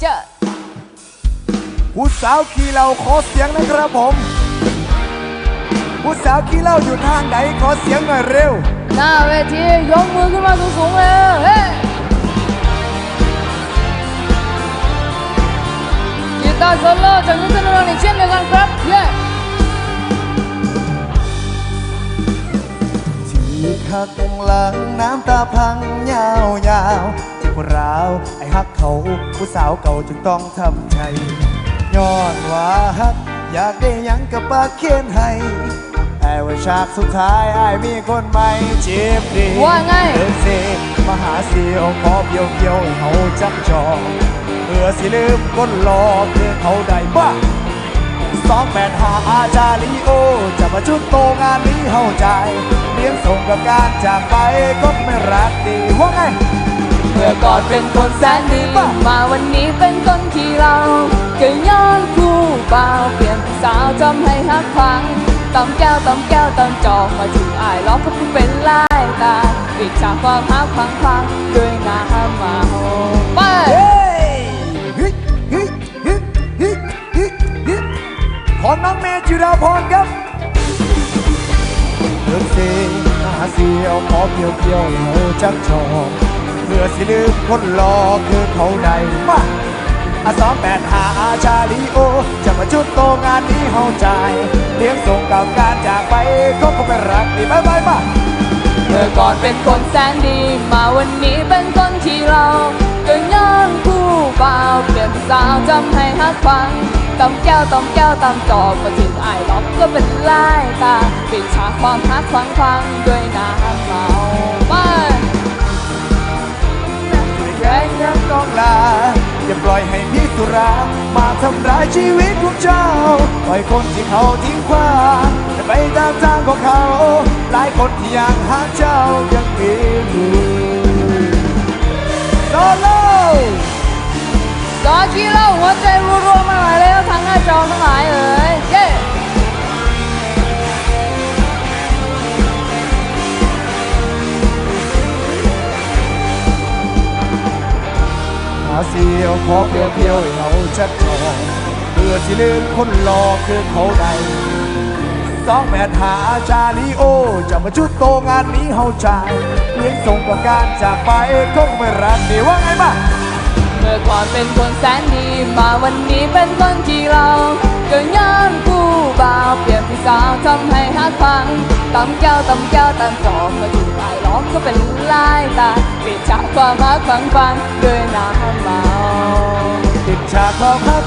เจ้าผู้สาวขี่เหล่าขอเสียงนะครับผมผู้สาวขี่เหล่าอยู่ทางไหนขอเสียงหน่อยเร็ว หน้าเวทียกมือขึ้นมาสูงๆเลยเฮ้ยกีตาร์โซโล่จากนิสสันโรนี่เช่นเดียวกันครับเย้ที่ข้างหลังน้ำตาพังยาวยาว ๆที่ปวดร้าวไอ้ฮักเขาผู้สาวเก่าจึงต้องทำใจย้อนว่าฮักอยากได้หยังกับปากเขียนให้แต่ว่าฉากสุดท้ายไอ้ายมีคนใหม่เจ็บดีว่าไงเดินเซมาหาเสียวขอเบียวเบียวๆให้เขาจับจองเพื่อสิลืมคนรอเพื่อเขาได้บ้าสองแปดหาอาจาริโอ จะมาชุดโตงานนี้เข้าใจ เลี้ยงส่งกับการจากไปก็ไม่รักดีว่าไง เมื่อก่อนเป็นคนแสนดีมาวันนี้เป็นคนขี้เราก็ย้อนคู่บ่าวเปลี่ยนเป็นสาวจำให้ฮักฟังตำแก้วตำแก้วตำจอกมาถึงอายล้อก็เพิ่งเป็นลายตาปิดฉากความฮักพังพังๆด้วยน้ำเมาไปเฮ้ยฮิฮิฮิฮิฮิฮิขอน้องเมย์จิราพรครับเดินเซหาเสียวขอเพียวเพียวๆให้เขาจักชอง เพื่อสิลืมคนรอคือเขาได้มาอาสองแปดหาอาชาลีโอ จะมาชุดโตงานนี้เข้าใจเลี้ยงส่งกับการจากไปก็คงไม่รักดีบายบายมาเมื่อก่อนเป็นคนแสนดี มาวันนี้เป็นคนที่เราก็ย้อนคู่บ่าวเปลี่ยนสาวจำให้ฮักฟังตำแก้วตำแก้วตำจอกมาถึงอายล้อก็เป็นลายตาปิดฉากความฮักฟังฟังด้วยน้ำเมาไป รามาทำร้ายชีวิตของเจ้าปล่อยคนที่เขาทิ้งขว้างแต่ไปตามทางของเขา หลายคนที่ยังหาเจ้ายังมีอยู่โซโล่ตอนที่เราหัวใจรัวๆมาหลายแล้วทั้งหน้าจอทั้งหลายเอ๋ย เย้หาเสียวขอเพียวเพียวเขาชัดชองเพื่อที่ลืมคนรอคือเขาใดสองแปดหาจาลีโอ จะมาชุดโตงานนี้เฮาใจเลี้ยงส่งกับการจากไปคงไม่รักดีว่าไงบ้างเมื่อก่อนเป็นคนแสนดีมาวันนี้เป็นคนที่เราก็ย้อนคู่บ่าวเปลี่ยนพี่สาวทำให้ฮักฟังตำแก้วตำแก้วตำจอกมาถึงอายล้อก็เป็นลายตาเปิดฉากความรักฟังฟังด้วยน้ำ เ